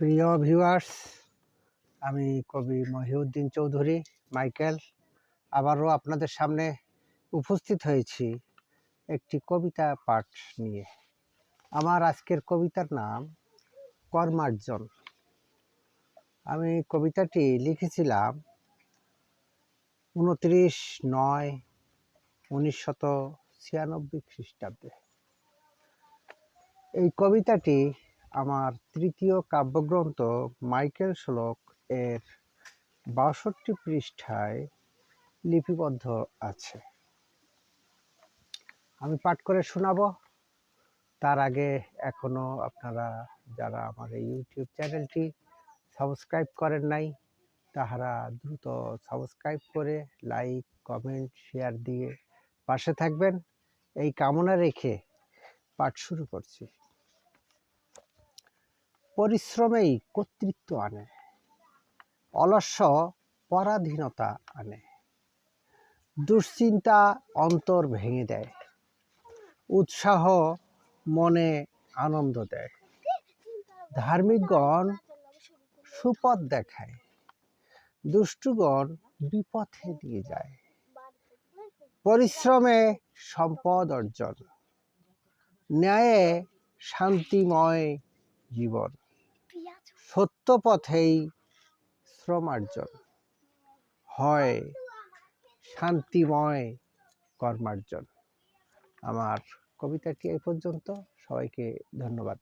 প্রিয় ভিউয়ার্স আমি কবি মহিউদ্দিন চৌধুরী, মাইকেল। আবারও আপনাদের সামনে উপস্থিত হয়েছি একটি কবিতা পাঠ নিয়ে। আমার আজকের কবিতার নাম কর্মার্জন। আমি কবিতাটি লিখেছিলাম উনত্রিশ নয় উনিশশত ছিয়ানব্বই খ্রিস্টাব্দে। এই কবিতাটি আমার তৃতীয় কাব্যগ্রন্থ মাইকেল শ্লোক এর বাষট্টি পৃষ্ঠায় লিপিবদ্ধ আছে। আমি পাঠ করে শোনাবো। তার আগে এখনও আপনারা যারা আমার এই ইউটিউব চ্যানেলটি সাবস্ক্রাইব করেন নাই, তাহারা দ্রুত সাবস্ক্রাইব করে লাইক, কমেন্ট, শেয়ার দিয়ে পাশে থাকবেন। এই কামনা রেখে পাঠ শুরু করছি। পরিশ্রমেই কর্তৃত্ব আনে, অলস্য পরাধীনতা আনে। দুশ্চিন্তা অন্তর ভেঙে দেয়, উৎসাহ মনে আনন্দ দেয়। ধার্মিকগণ সুপথ দেখায়, দুষ্টুগণ বিপথে দিয়ে যায়। পরিশ্রমে সম্পদ অর্জন, ন্যায়ে শান্তিময় জীবন। সত্য পথেই শ্রমার্জন। হয় শান্তিময় কর্মার্জন। আমার কবিতাটি এই পর্যন্ত। সবাইকে ধন্যবাদ।